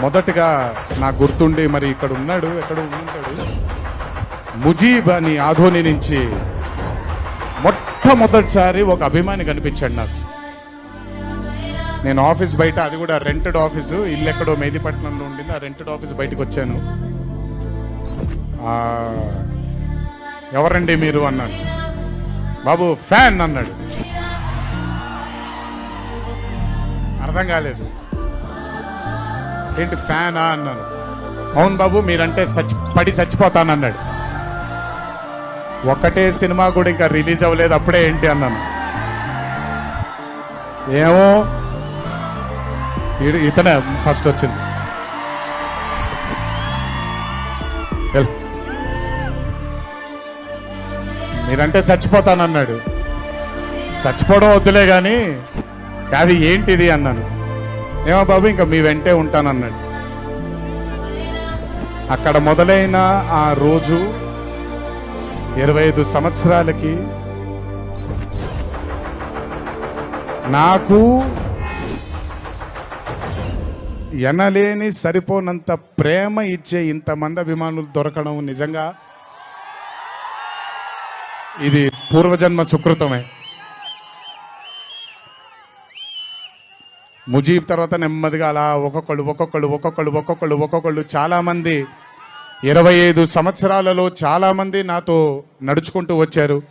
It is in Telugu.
మొదటగా నాకు గుర్తుండి మరి ఇక్కడ ఉన్నాడు ఎక్కడ ఉంటాడు? ముజీబ్ అని ఆధోని నుంచి మొట్టమొదటిసారి ఒక అభిమాని కనిపించాడు నాకు. నేను ఆఫీస్ బయట అది కూడా రెంటెడ్ ఆఫీసు ఇల్లు ఎక్కడో మేదిపట్నంలో ఉండింది ఆ రెంటెడ్ ఆఫీస్ బయటకు వచ్చాను. ఎవరండి మీరు అన్నాను బాబు ఫ్యాన్ అన్నాడు. అర్థం కాలేదు. ఏంటి ఫ్యానా అన్నాను. అవును బాబు మీరంటే చచ్చి పడి చచ్చిపోతానన్నాడు. ఒకటే సినిమా కూడా ఇంకా రిలీజ్ అవ్వలేదు అప్పుడే ఏంటి అన్నాను. ఏమో ఇతనే ఫస్ట్ వచ్చింది. మీరంటే చచ్చిపోతానన్నాడు. చచ్చిపోవడం వద్దులే కానీ అది ఏంటిది అన్నాను. ఏమో బాబు ఇంకా మీ వెంటే ఉంటానన్నాడు. అక్కడ మొదలైన ఆ రోజు ఇరవై ఐదు సంవత్సరాలకి నాకు ఎనలేని సరిపోనంత ప్రేమ ఇచ్చే ఇంతమంది అభిమానులు దొరకడం నిజంగా ఇది పూర్వజన్మ సుకృతమే. ముజీబ్ తర్వాత నెమ్మదిగా అలా ఒక్కొక్కళ్ళు ఒక్కొక్కళ్ళు ఒక్కొక్కళ్ళు ఒక్కొక్కళ్ళు ఒక్కొక్కళ్ళు చాలామంది ఇరవై ఐదు సంవత్సరాలలో చాలామంది నాతో నడుచుకుంటూ వచ్చారు.